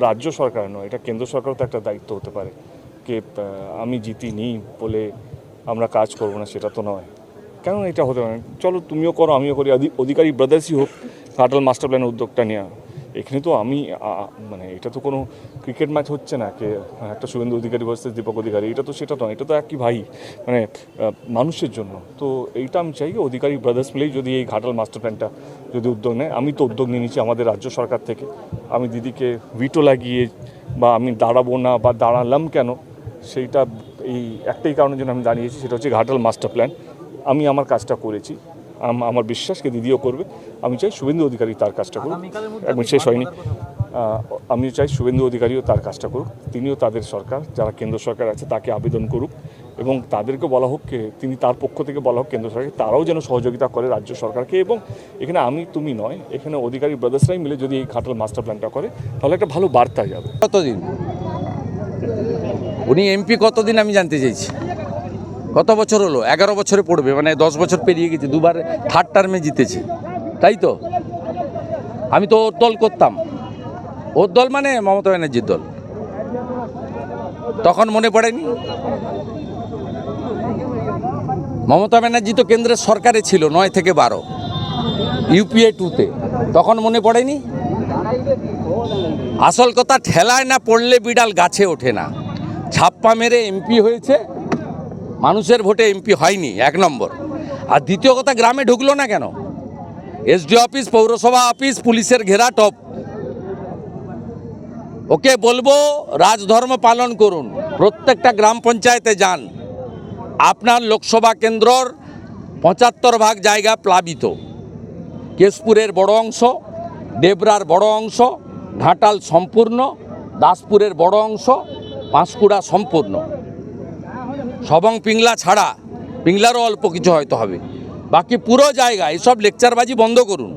রাজ্য সরকার নয়, এটা কেন্দ্র সরকারও তো একটা দায়িত্ব হতে পারে কে আমি জিতি নিই বলে আমরা কাজ করব না, সেটা তো নয় কেন এটা হতে পারে? চলো তুমিও করো, আমিও করি অধি- অধিকারী ব্রাদার্সই হোক ঘাটাল মাস্টার প্ল্যানের উদ্যোগটা নেওয়া এখানে তো আমি মানে এটা তো কোনো ক্রিকেট ম্যাচ হচ্ছে না, কে একটা শুভেন্দু অধিকারী ভার্সেস দীপক অধিকারী, এটা তো সেটা নয়, এটা তো একই ভাই মানে মানুষের জন্য। তো এইটা আমি চাই অধিকারী ব্রাদার্স মিলেই যদি এই ঘাটাল মাস্টার প্ল্যানটা যদি উদ্যোগ নেয়, আমি তো উদ্যোগ নিয়ে নিচ্ছি আমাদের রাজ্য সরকার থেকে। আমি দিদিকে ভিটো লাগিয়ে বা আমি দাঁড়াবো না বা দাঁড়ালাম কেন, সেইটা এই একটাই কারণের জন্য আমি দাঁড়িয়েছি সেটা হচ্ছে ঘাটাল মাস্টার প্ল্যান আমি আমার কাজটা করেছি। আমার বিশ্বাসকে দিদিও করবে। আমি চাই শুভেন্দু অধিকারী তার কাজটা করুক। একদম শেষ হয়নি। আহ, আমি চাই শুভেন্দু অধিকারীও তার কাজটা করুক। তিনিও তাদের সরকার যারা কেন্দ্র সরকার আছে তাকে আবেদন করুক এবং তাদেরকে বলা হোক কে তিনি তার পক্ষ থেকে বলা হোক কেন্দ্র সরকারকে তারাও যেন সহযোগিতা করে রাজ্য সরকারকে এবং এখানে আমি তুমি নয় এখানে অধিকারী ব্রাদার্সরাই মিলে যদি এই ঘাটাল মাস্টার প্ল্যানটা করে তাহলে একটা ভালো বার্তা যাবে। কতদিন? উনি এমপি কতদিন আমি জানতে চাইছি? কত বছর হলো? এগারো বছরে পড়বে মানে দশ বছর পেরিয়ে গেছে, দুবার থার্ড টার্মে জিতেছে। তাই তো? আমি তো ওর দল করতাম। ওর দল মানে মমতা ব্যানার্জির দল। তখন মনে পড়েনি? মমতা ব্যানার্জি তো কেন্দ্রের সরকারে ছিল, নয় থেকে বারো। ইউপিএ টুতে তখন মনে পড়েনি? আসল কথা, ঠেলায় না পড়লে বিড়াল গাছে ওঠে না। ছাপ্পা মেরে এমপি হয়েছে মানুষের ভোটে এমপি হয়নি, এক নম্বর। আর দ্বিতীয় কথা, গ্রামে ঢুকলো না কেন? এসডি অফিস, পৌরসভা অফিস, পুলিশের ঘেরা টপ। ওকে বলব, রাজধর্ম পালন করুন। প্রত্যেকটা গ্রাম পঞ্চায়েতে যান। আপনার লোকসভা কেন্দ্রর পঁচাত্তর ভাগ জায়গা প্লাবিত। কেশপুরের বড় অংশ ডেবরার বড় অংশ, ঘাটাল সম্পূর্ণ, দাসপুরের বড় অংশ, পাঁশকুড়া সম্পূর্ণ। সবং পিংলা ছাড়া, পিংলারও অল্প কিছু হয়তো হবে। বাকি পুরো জায়গা এসব লেকচারবাজি বন্ধ করুন।